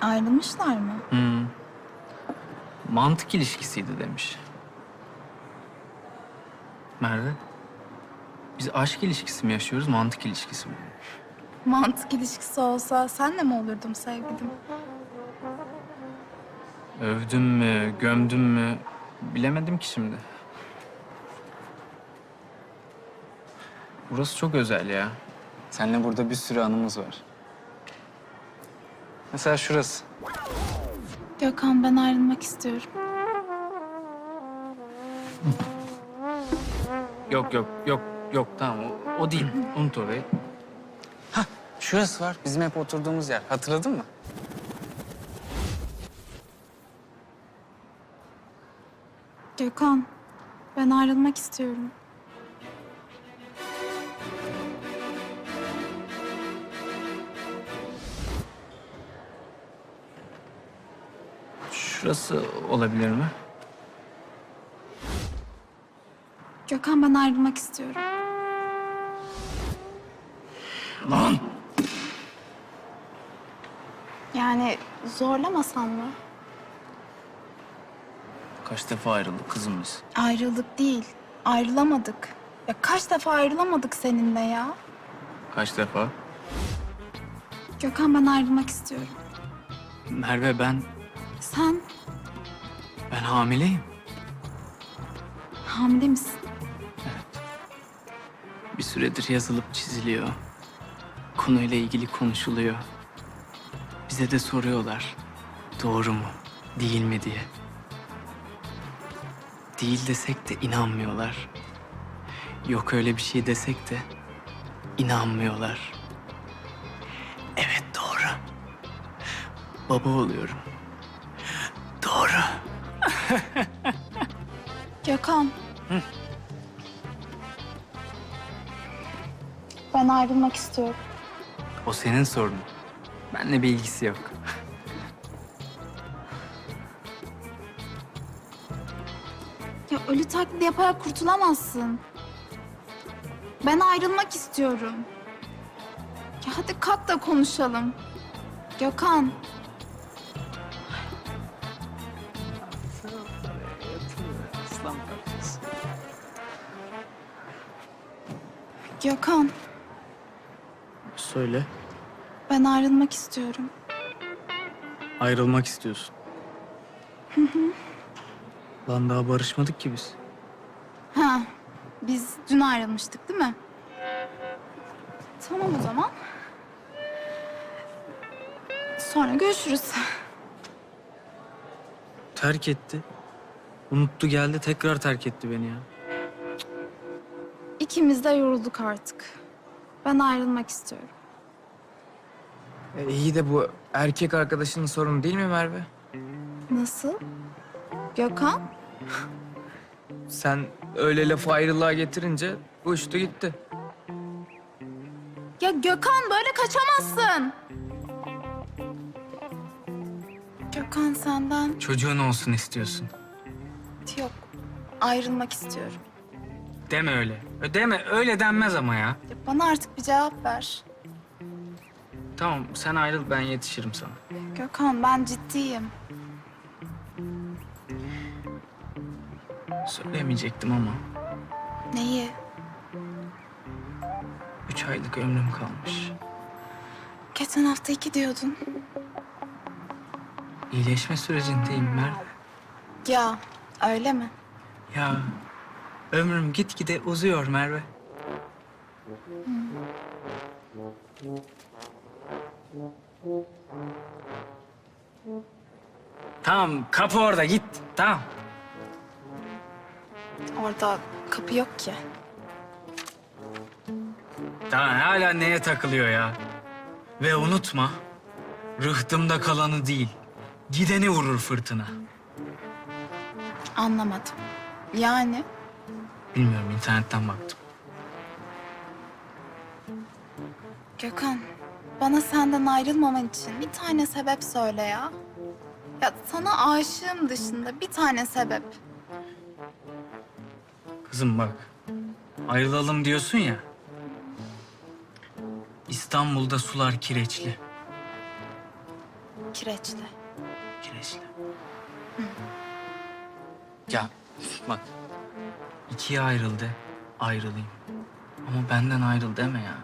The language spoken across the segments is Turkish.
Ayrılmışlar mı? Hmm. Mantık ilişkisiydi demiş. Merve, biz aşk ilişkisi mi yaşıyoruz, mantık ilişkisi mi? Mantık ilişkisi olsa senle mi olurdum sevgilim? Övdüm mü, gömdüm mü bilemedim ki şimdi. Burası çok özel ya. Seninle burada bir sürü anımız var. Mesela şurası. Gökhan ben ayrılmak istiyorum. Yok yok yok yok tamam o, o değil. Unut orayı. Hah şurası var. Bizim hep oturduğumuz yer. Hatırladın mı? Gökhan ben ayrılmak istiyorum. Şurası olabilir mi? Gökhan ben ayrılmak istiyorum. Lan! Yani zorlamasan mı? Kaç defa ayrıldık kızım biz? Ayrıldık değil. Ayrılamadık. Ya kaç defa ayrılamadık seninle ya? Kaç defa? Gökhan ben ayrılmak istiyorum. Merve ben, Sen hamileyim. hamile misin? Bir süredir yazılıp çiziliyor. Konuyla ilgili konuşuluyor. Bize de soruyorlar. Doğru mu, değil mi diye. Değil desek de inanmıyorlar. Yok öyle bir şey desek de inanmıyorlar. Evet doğru. Baba oluyorum. Doğru. Gökhan. Ben ayrılmak istiyorum. O senin sorunun. Benimle bir ilgisi yok. Ya ölü taklidi yaparak kurtulamazsın. Ben ayrılmak istiyorum. Ya hadi kalk da konuşalım. Gökhan. Aslan parçası. Gökhan. Söyle. Ben ayrılmak istiyorum. Ayrılmak istiyorsun. Lan daha barışmadık ki biz. Ha, biz dün ayrılmıştık değil mi? Tamam o zaman. Sonra görüşürüz. Terk etti. Unuttu geldi tekrar terk etti beni ya. İkimiz de yorulduk artık. Ben ayrılmak istiyorum. E, iyi de bu erkek arkadaşının sorunu değil mi Merve? Nasıl? Gökhan? Sen öyle lafı ayrılığa getirince uçtu gitti. Ya Gökhan böyle kaçamazsın. Gökhan senden Çocuğun olsun istiyorsun. Yok. Ayrılmak istiyorum. Deme öyle. Deme öyle denmez ama ya. Ya bana artık bir cevap ver. Tamam sen ayrıl ben yetişirim sana. Gökhan ben ciddiyim. Söylemeyecektim ama Neyi? üç aylık ömrüm kalmış. Geçen hafta iki diyordun. İyileşme sürecindeyim Merve. Ya öyle mi? Ya ömrüm gitgide uzuyor Merve. Tamam kapı orada git. Tamam. Orada kapı yok ki. Tamam hala neye takılıyor ya? Ve unutma rıhtımda kalanı değil gideni vurur fırtına. Anlamadım. Yani Bilmiyorum internetten baktım. Gökhan bana senden ayrılmaman için bir tane sebep söyle ya. Ya sana aşığım dışında bir tane sebep. Kızım bak ayrılalım diyorsun ya. İstanbul'da sular kireçli. Kireçli. Kireçli. Ya bak. ikiye ayrıldı. Ayrılayım. Ama benden ayrıl deme ya.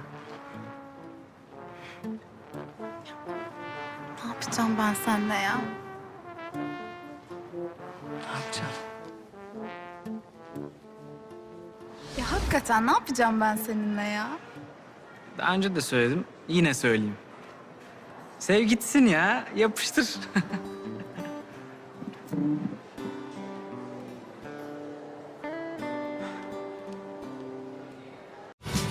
Ne yapacağım ben seninle ya? Ne yapacağım? Ya hakikaten ne yapacağım ben seninle ya? Daha önce de söyledim. Yine söyleyeyim. Sev gitsin ya. Yapıştır.